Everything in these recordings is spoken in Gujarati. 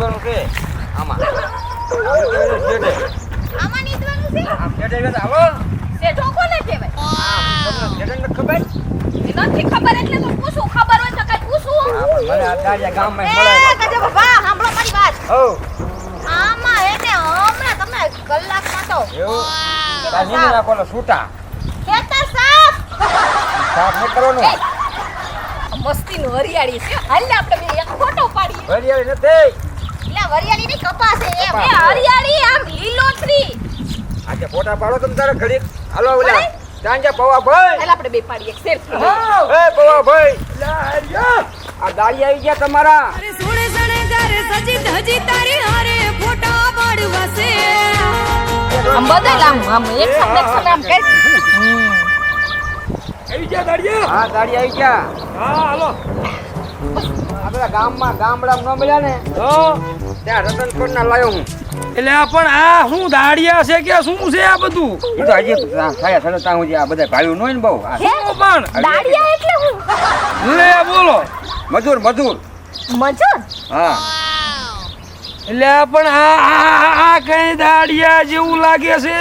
નીકળવાનું છે આમાં. આમ નીકળવાનું છે? શેઠે. આમાં નીકળવાનું છે આમ શેઠે ગયા શેઠો કોને કહેવાય? તમને ખબર? નથી ખબર એટલે તો પૂછું ખબર હોય તો કઈ પૂછું. મને આ ગામમાં મળે. ગજબ બા સાંભળો મારી વાત. હઉ, આમાં એને હમણાં તમે કલાકમાં તો એવું? નીંદી નાખો છૂટા. ખેતર સાફ સાફ નહીં કરવાનું. મસ્તીનું હરિયાળી છે. હાલ ને આપણે એક ફોટો પાડીએ. હરિયાળી નથી. હરિયાળી ની કપાસ છે. એમ એ હરિયાળી આમ લીલોતરી. આજે ફોટા પાડો તમ તારે ઘડી હાલો ઓલા. ભાઈ. ત્યાં જા પવા ભાઈ. હાલ આપણે બે પાડીએ સેલ્ફી એ પવા ભાઈ. લા, આ દાળી આવી ગયા તમારા. અરે સોળે શણગારે સજી ધજી તારી હારે ફોટા પાડવા છે. આમ બદલ આમ આમ એક સાથે એક સાથે આમ કઈ આવી ગયા દાડિયા હા ગાડી આવી ગયા. હા હાલો. આ બધા ગામમાં ગામડામાં ન મળ્યા ને? હા. ત્યાં રતનપુર ના લાયો હું. એટલે આ પણ આ શું દાડિયા છે કે શું છે આ બધું? એ તો હજી થયા સડે ત્યાં આ બધા ભાઈઓ ન ને બહુ શું પણ? દાડિયા એટલે હું? લે બોલો. મજૂર મજૂર. મજૂર? હા. એટલે પણ આ આ- આ આ કઈ દાડિયા જેવું લાગે છે?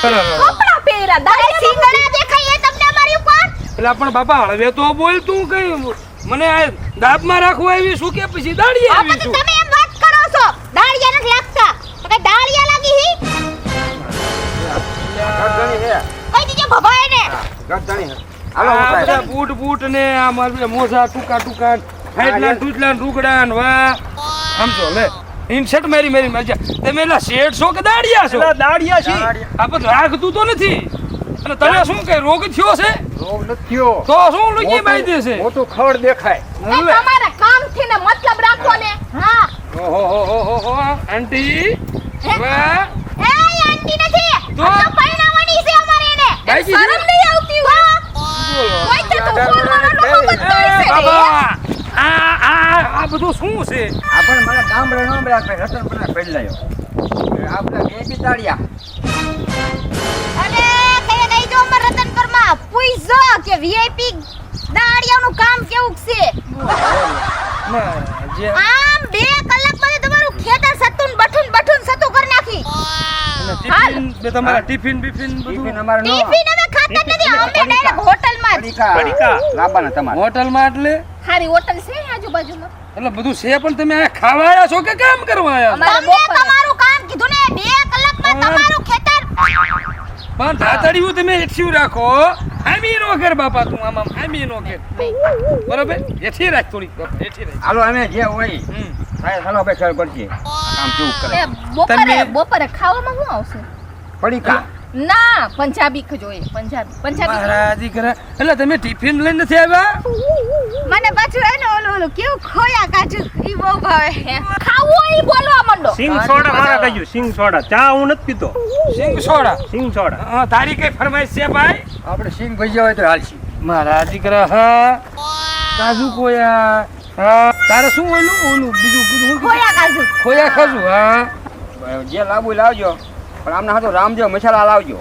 કપડા પહેર્યા દાડિયા સિંગડા દેખાય તમને અમારી ઉપર? એટલે પણ બાપા હવે તો બોલ તું કઈ. મને આ દાબમાં રાખવા આવી શું કે પછી દાડિયા આવી છું દાડિયા નથી લાગતા. તો કઈ દાળિયા લાગી હી? છે કઈ દીજે ભભાય ને ગરદણી છે હાલો આ બધા બૂટ બૂટ ને આ મારા મોજા ટૂંકા ટૂંકા ફાઈટલા ટૂટલા રૂગડા ને વાહ સમજો લે. ઇન્સર્ટ મારી મારી મજા તમે એલા શેઠ છો કે દાડિયા છો? દાડિયા છે આ રાખતું તો નથી. અને તમે શું કે રોગ થયો છે? રોગ નથી થયો. તો શું લુગી બાઈ દેશે મોટું ખડ દેખાય. તમારા કામથી ને મતલબ રાખો ને. ઓહો હો હો હો હો? આંટી વાહ એ આંટી નથી. તો? આ પરણાવવાની છે અમારે એને. એને શરમ નહીં આવતી હો કોઈ તો બોલવાનો લોકો બધો છે બાબા આ આ આ બધું શું છે? આ મને ગામડે ન મળ્યા કઈ રતનપુર ના પેલી લાયો. આ બધા બે બી દાળિયા અને જો અમાર પૂછજો કે વીઆઈપી દાડિયાનું કામ કેવું છે? આમ બે કલાક પછી તમારું ખેતર સતુન બઠુન બઠુન સતું ટિફિન તમારા ટિફિન બિફિન બધું? અમારે ન ટિફિન અમે ખાતા નથી અમે ડાયરેક્ટ હોટલમાં જ. પડીકા. પડીકા. લાવવાના તમારે. હોટલમાં એટલે? હારી હોટલ છે આજુબાજુમાં. એટલે બધું છે પણ તમે આ ખાવા આવ્યા છો કે કામ કરવા આવ્યા છો? તમારું કામ કીધું ને બે કલાકમાં તમારું ખેતર પણ ધાતડિયું તમે એઠ્યું રાખો હામી નો કર બાપા તું આમ નો કર બરોબર? એઠી રાખ થોડી એઠી રાખ હાલો અમે જે હોય. હમ. સાલો બે સાલ પડશે કામ કેવું કરે? બપોરે બપોરે ખાવામાં શું આવશે? પડીકા ના પંજાબી જોઈએ પંજાબી પંજાબી મહારાજી કરે. એટલે તમે ટિફિન લઈને નથી આવ્યા? મને પાછું એને ને ઓલું ઓલું કેવું ખોયા કાચું ઈ બહુ ભાવે ખાવું ઈ બોલવા માંડો. સિંગ સોડા મારા કહ્યું સિંગ સોડા. ચા હું નથી પીતો. સિંગ સોડા? સિંગ સોડા. હા, તારી કઈ ફરમાઈશ છે ભાઈ? આપણે સિંગ ભજીયા હોય તો હાલશી. મારા દીકરા હા. કાજુ કોયા તારે શું ઓલું? ઓલું બીજું બીજું ખોયા ખાજુ. ખોયા ખાજુ હા. જે લાવવું લાવજો. પણ આમને હાથો રામદેવ મસાલા લાવજો.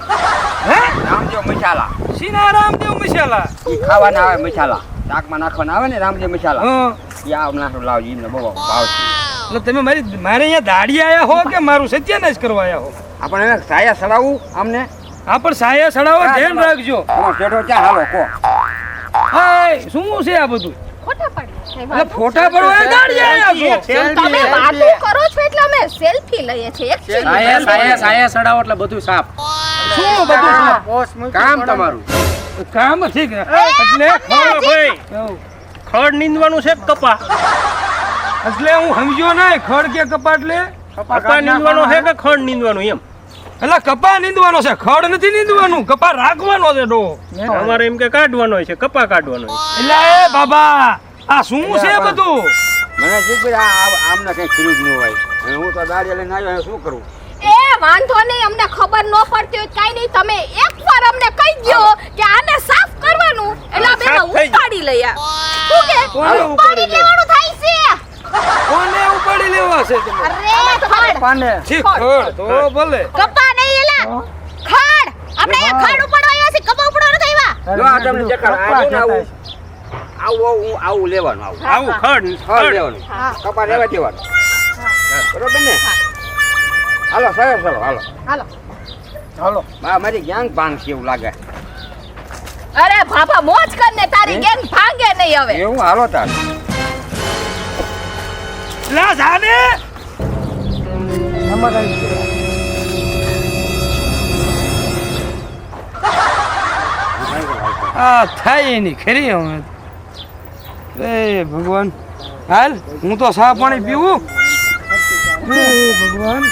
હે? રામદેવ મસાલા. સીના રામદેવ મસાલા? એ ખાવાના આવે મસાલા. શાકમાં નાખવાના આવે ને રામદેવ મસાલા. હા. એ આ નાખો લાવજો એમને બહુ ભાવશે એટલે તમે મારી મારે અહીંયા દાડી આવ્યા હો કે મારું સત્યાનાશ કરવા આયા હો? આપણે એને સાયા સડાવું અમને હા પણ સાયા સડાવો ધ્યાન રાખજો. શેઠો ક્યાં? હાલો કો હાય શું છે આ બધું? ખોટા એટલે ફોટા પડવા દાડી તમે વાતો કરો છો એટલે અમે સેલ્ફી લઈએ છીએ actually. સાયા સાયા સાયા સડાવો એટલે બધું સાફ. શું બધું કામ તમારું. કામ ઠીક એટલે ભાઈ ખડ નીંદવાનું છે કપા એટલે હું સમજ્યો નહીં ખડ કે કપા એટલે? કપા નીંદવાનો છે કે ખડ નીંદવાનું એમ? એટલે કપા નીંદવાનો છે. ખડ નથી નીંદવાનું કપા રાખવાનો છે ડો. અમારે એમ કે કાઢવાનો છે કપા કાઢવાનો એટલે એ બાબા આ શું છે બધું? મને શીખવી આ આ- આમને કઈ ખીરું જ ન હોય. અને હું તો દાડી લઈને આવ્યો શું કરું? એ વાંધો નહીં અમને ખબર ન પડતી હોય કાઈ નહીં. તમે એકવાર અમને કહી દો કે આને સાફ કરવાનું. એટલે થઈ જાય. ઉપાડી લઈએ શું કે? કોને ઉપાડી લેવાનું થાય છે? કોને ઉપાડી લેવા છે તમે? અરે ખડ. પાને? છી ખડ. તો ભલે. કપા નહીં એલા ખડ. આપણે ખડ ઉપાડવા આવ્યા છે કપા ઉપાડવા નથી આવ્યા. જો આ તમને દેખાડ આ આવું. આવું હું આવું લેવાનું આવું. આવું ખડ ખડ લેવાનું. હા. કપા લેવા દેવાનું. બરોબર ને? હાલો સરસ ચલો હાલો. હાલો. હાલો. બા મારી ગેંગ ભાંગ છે એવું લાગે. અરે બાપા મોજ કર ને તારી ગેંગ ભાંગે નહીં હવે? એવું? હાલો તાર. લા જાને! આ થાય એની ખરી હવે એ ભગવાન. હાલ હું તો સા પાણી પીવું. ભગવાન.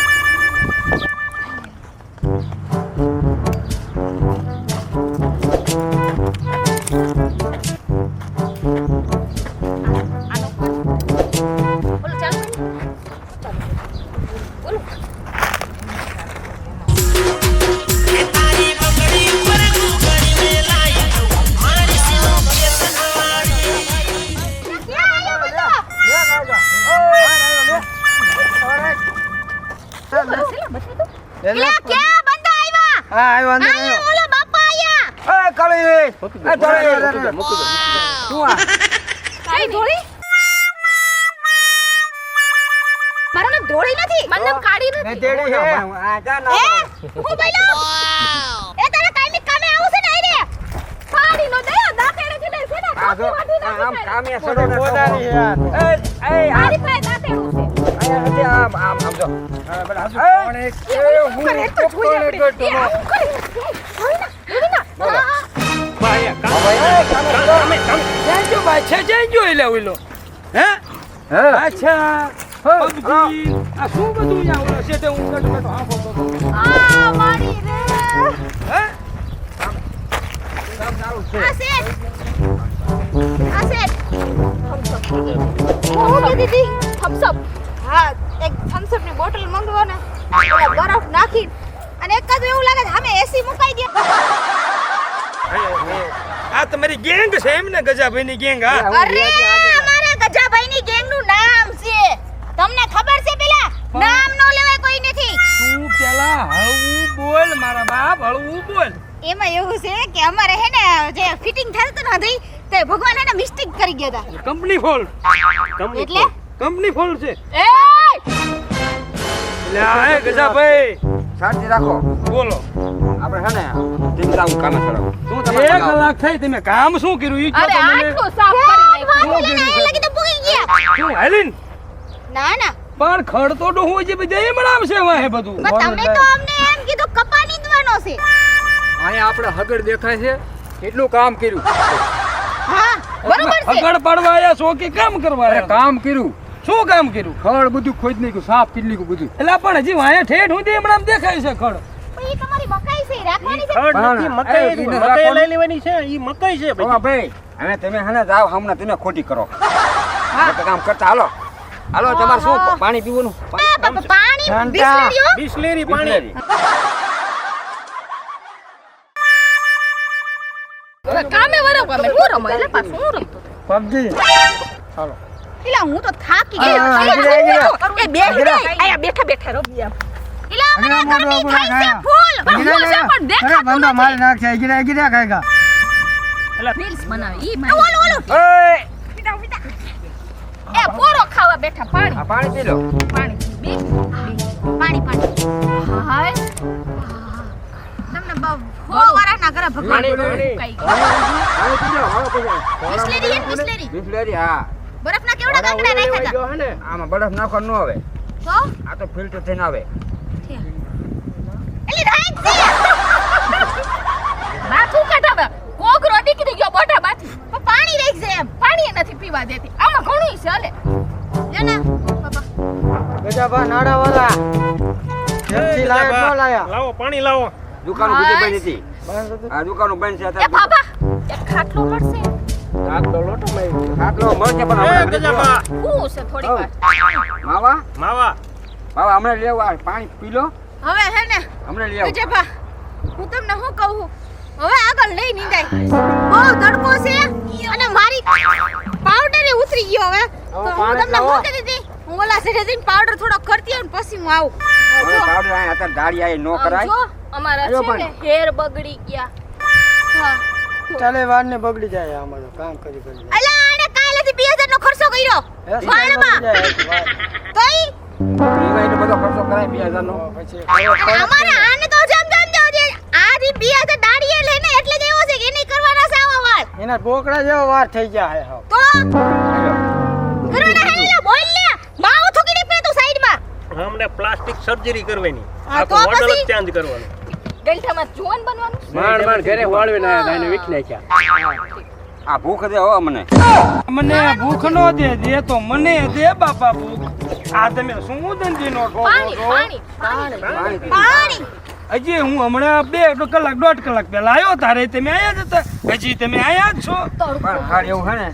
પાણી નો દે દાંતેડે થી લઈ છે ને આ જો આ આમ કામે સડો ને ગોદારી યાર એ એ આ મારી પાસે દાંતેડું છે આયા નથી આમ આમ આમ જો હા, હાથું એક પાણી. એ હું કોને કરે. જોઈ ના, જોઈ ના. કામ ભાઈ, છે હે અચ્છા આ શું બધું કામ છે શેઠ. હું. હા, એક ની બોટલ મંગાવો ને બરફ નાખી અને એક એવું લાગે છે સામે એસી મુકાઈ દે આ તમારી ગેંગ છે એમ ને ગજાભાઈ ની ગેંગ હા? અરે અમારા ગેંગનું નામ છે. તમને ખબર છે પેલા? નામ નો લેવાય કોઈ નથી. તું પેલા હળવું બોલ મારા બાપ હળવું બોલ. એમાં એવું છે કે અમારે હે ને જે ફિટિંગ થતું નથી તે ભગવાન એને ને મિસ્ટેક કરી ગયા હતા. કંપની ફોલ્ટ એટલે? કંપની ફોલ્ટ છે. એ! એટલે ગજાભાઈ. શાંતિ રાખો. બોલો. આપણે છે ને ચિંતા હું કામે સડો શું તમે એક? કલાક થઈ તમે કામ શું કર્યું? ઈ કહો મને સાફ કરી નાખ્યું. લાગી તો પૂગી ગયા. શું હેલિન? ના ના. પણ ખડ તો હોય છે બધા એમ નામ છે વાહે બધું. પણ તમે તો અમને એમ કીધું કપા નીંદવાનો છે. અહીંયા આપણે હગડ દેખાય છે કેટલું કામ કર્યું. હા બરોબર છે. હગડ પાડવા આયા છો કે કામ કરવા કામ કર્યું. શું કામ કર્યું? ખડ બધું ખોદ નાખ્યું સાફ નાખ્યું બધું. એટલે પણ હજી વાયા ઠેઠ સુધી હમણાં દેખાય છે ખડ. પણ ઈ મકાઈ છે છે? ખડ પણ, નથી એ, મકાઈ ઈને મકાઈ રાખવાનું. લઈ લેવાની છે ઈ મકાઈ છે બાબા ભાઈ ભાઈ તમે હને જાઓ હમણાં તમે ખોટી કરો. આપણે કામ કરતા હાલો. હાલો તમારે શું પાણી પીવાનું. કામે વરો કામે હું રમો? એટલે પાછું હું રમતો? પબજી. એલા હું તો થાકી ગઈ. એલા. એ બેઠ દે આયા બેઠા બેઠા રો આમ એલા મને ગરમી થાય છે ફૂલ. પણ હું છે પણ દેખાતું નથી. નાખશે. ગીરા ગીરા ખાયગા. રીલ્સ બનાવી ઈ ઓલો ઓલો ઓય. પીતા પીતા એ પોરો ખાવા બેઠા પાણી. પાણી પી લો પાણી બે બે. પાણી પાણી. હાય. તમને બહુ હો વારાના ઘરે ભગવાન પાણી, પાણી. કઈ પી પી બિસ્લેરી હે બિસ્લેરી? બિસ્લેરી હા. બરફના કેવડા કાંકડા નાખ્યા હતા. હે ને આમાં બરફ નાખવા ન આવે તો આ તો ફિલ્ટર થઈને આવે. એલી રાઈટ છે માથું કાઢાવે કોગરો નીકળી ગયો મોઢામાંથી પણ પાણી રહી છે એમ. પાણી નથી પીવા દેતી. આમાં ઘણું છે હલે લે ને બાબા ગજાબા નાડા વાળા એ લાયા. લાવો પાણી લાવો. દુકાનો બંધ હતી. આ દુકાન બંધ છે એ અત્યારે બાબા એક ખાટલો મળશે આટલો મળશે પણ એ ગજાબા હું છે થોડી વાર? માવા? માવા. માવા હમણાં લેવા પાણી પી લો હવે હે ને હમણાં લઈ આવો. હું તમને શું કહું હવે આગળ નહીં નીંદાય. બહુ તડકો છે અને મારી પાવડર ઉતરી ગયો હવે. તો હું તમને. શું હતી? હું ઓલા સેઠે જઈને પાવડર થોડો કરતી આવું પછી હું આવું. પાવડર અહીંયા અત્યારે દાડી આવી ન કરાય. અમારા છે ને હેર બગડી ગયા. હા. ચાલે વાળ ને બગડી જાય આમાં તો કામ કરી કરી અલા આને કાલેથી 2000 નો ખર્ચો કર્યો. વાળમાં. તોય? ભાઈ એટલો બધો ખર્ચો કરાય 2000 નો પછી અમારે આને તો જમ જમ જો જે આ જે બે દાડીએ લઈને એટલે જ છે કે નહીં કરવાના છે આવા વાળ. એના બોકડા જેવો વાર થઈ ગયા હે હાવ. તો? કરવાના હે એટલે બોલ લે માવો થૂકી દે તું સાઈડમાં. અમને પ્લાસ્ટિક સર્જરી કરવાની. આ તો મોડલ ચેન્જ કરવાનું. ગલઠામાં જોન બનવાનું? માંડ માંડ ઘરે વાળવે ના એને વીખ નાખ્યા આ ભૂખ દે હો મને મને ભૂખ નો દે દે તો મને દે બાપા ભૂખ. આ તમે શું ધંધી નો છો? પાણી પાણી. પાણી. હજી હું હમણાં બે કલાક દોઢ કલાક પહેલા આવ્યો તારે તમે આયા જ હતા. હજી તમે આયા જ છો. પણ એવું હે ને?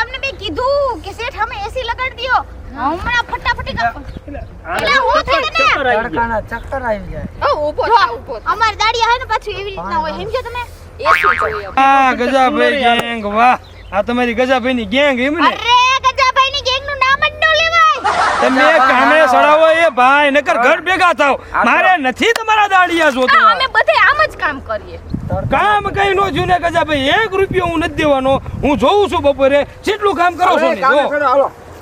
તમને મેં કીધું કે શેઠ અમે એસી લગાડી દ્યો. હમણાં ફટાફટી એટલે હું થઈ ને ચક્કર આવી ગયા. તડકાના ચક્કર આવી જાય ઊભો થા ઊભો અમાર દાડિયા હે ને પાછું એવી રીતના હોય. સમજો તમે? એસી જોઈએ આ ગજાભાઈ ગેંગ વાહ. આ તમારી ગજાભાઈ ની ગેંગ એમ ને? અરે ગજાભાઈ ની ગેંગનું નામ જ ન લેવાય. તમે કામે સડાવો એ ભાઈ નકર ઘર ભેગા થાવ મારે નથી તમારા દાડિયા જોતો. અમે બધે આમ જ કામ કરીએ. કામ કઈ નો જુને ગજાભાઈ એક રૂપિયો હું નથી દેવાનો. હું જોઉં છું બપોરે. કેટલું કામ કરો છો ને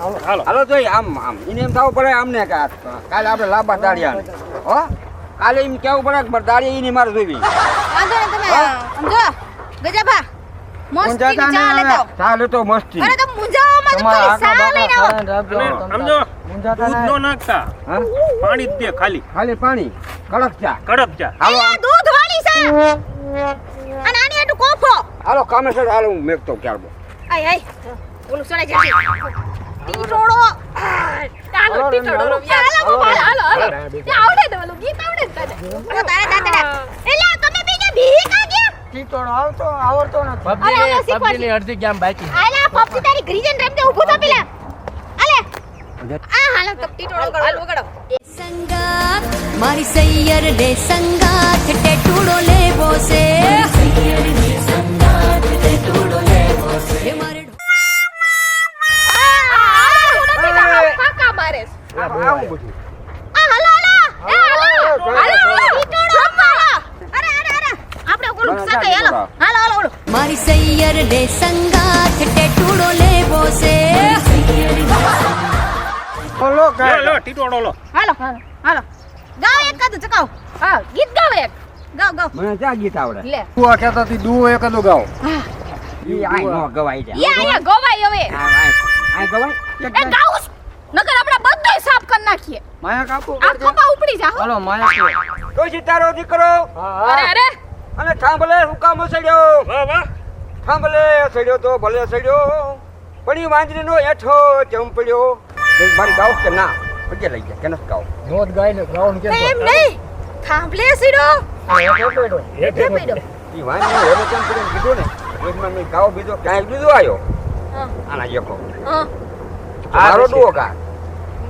હાલો. હાલો. હાલો જોઈ આમ આમ. એને એમ થવું પડે આમને કે કાલે આપણે લાંબા દાડિયા હો? કાલે એમ કેવું પડે કે દાડિયા ઈની મારે સમજો ગજાભા મસ્તી ચા લેતો મસ્તી. અરે તો મુંજાઓમાં તો ખાલી સા લઈને આવો. સરાઈને રાખજો. અને તમ તાર. સમજો દૂધ નો નાખતા. પાણી દે ખાલી. ખાલી પાણી. કડક ચા. કડક ચા. હાલો દૂધ વાળી છે. અને આની હાટુ કોફો. હાલો કામે સર હાલો હું મેકતો ક્યાર આય આય. ઓલું ટીટોડો હાલો ટીટોડો રમ્યા. હાલો હાલો. હાલો તે આવડે ને ઓલું ગીત આવડે ને તને. તારા દાદા એલા તમે બીજે ભી કા ગયા ટીટોળો આવતો આવડતો નથી. પબજી પબજી ની અડધી ગેમ બાકી. આલા પપ્પી તારી ગ્રીજન રેમ તે ઊભું થા પેલા આલે. આ હાલો તો ટીટોડો કરો સંગાત મારી સૈયર ને સંગાત ટેટુડો લેવો છે. આવું બધું. આ હાલો હાલો. એ હાલો. હાલો હાલો. અરે અરે અરે. આપણે ઓલું બરાબર, સાકાઈ હાલો. બરાબર. હાલો હાલો ઓલું મારી સૈયર ને સંગાત ટેટુડો લેવો છે. બોલો લો લો ટીટોડો લો. હાલો હાલો હાલો. ગાઓ એક કાદુ ચકાવ હા ગીત ગાવ એક. ગાવ ગાવ મને ક્યાં ગીત આવડે? લે. તું કહેતા દુઓ એક ગાવ ઈ નો ગવાઈ હવે. આ એ ગાઉસ નકર આપણે બધુંય સાફ કરી નાખીએ. માયા કાપો આ ખોપા ઉપડી જા હો. હાલો માયા. તો સિતારો દીકરો? અરે અરે. અને થાંભલે હુકામ સડ્યો વાહ વાહ. થાંભલે સડ્યો તો ભલે સડ્યો પણ ઈ વાંદરીનો એઠો ચંપડ્યો. એ મારી ગાવ કે ના? પગે લઈ ગયા કે નથી ગાય ને ગાવાનું કેમ એમ નહીં. થાંભલે સીડો હેઠે પડ્યો. ઈ વાંદરીનો હેઠો ચંપડ્યો કીધું ને. એકમાં મેં ગાવ બીજો ક્યાંય બીજો આવ્યો. હા. આના યકો હા. મારો ડુઓ કા?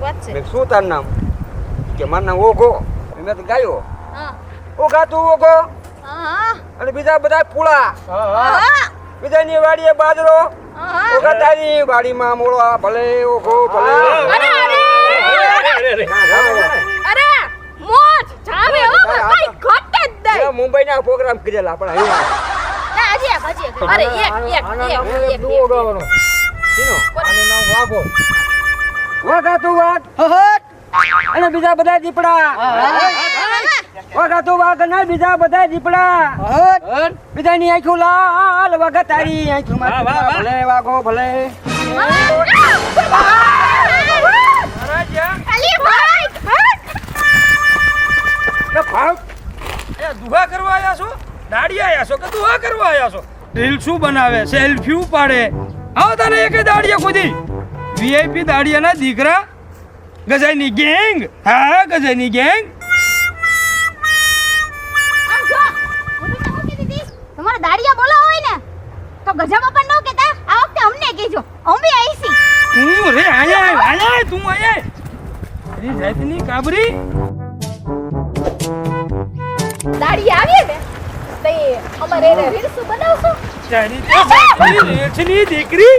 વાત છે મેં શું તાર નામ? કે મારું નામ ઓઘો? મેં તો ગાયો. હા. ઓઘા તું ઓઘો? હા. અને બીજા બધા પૂળા હા હા. હા. બીજાની વાડીએ બાજરો? હા. ઓઘા તારી વાડીમાં મોળા ભલે ઓઘો ભલે અરે અરે અરે, અરે, અરે. ના, પ્રોગ્રામ કરેલા પણ અહીંયા. અરે એક એક એક એક ડુઓ વાગા તું વાગ વાઘ અને બીજા બધા દીપડા. વાગા તું વાઘ અને બીજા બધા દીપડા. બીજાની આંખો લાલ વાઘા તારી આંખો માં. ભલે વાઘો ભલે. દુહા કરવા આવ્યા છો? દાડી આવ્યા છો કે દુહા કરવા આવ્યા છો? રીલ શું બનાવે? સેલ્ફી પાડે આવો તને એક દાડીએ ખોદી. વીઆઈપી દાડિયાના દીકરા? ગજાઈની ગેંગ? હા ગજાઈની ગેંગ? તમારા દાડિયા બોલો હોય ને તો ગજામાં પણ નો કેતા આ વખતે અમને કહેજો. અમે આવીશી તું રે આયા આય, તું આયા. અરે જાતની કાબરી. દાડિયા આવીએ ને તો અમારે રીલ્સ બનાવશો. તારી દીકરી.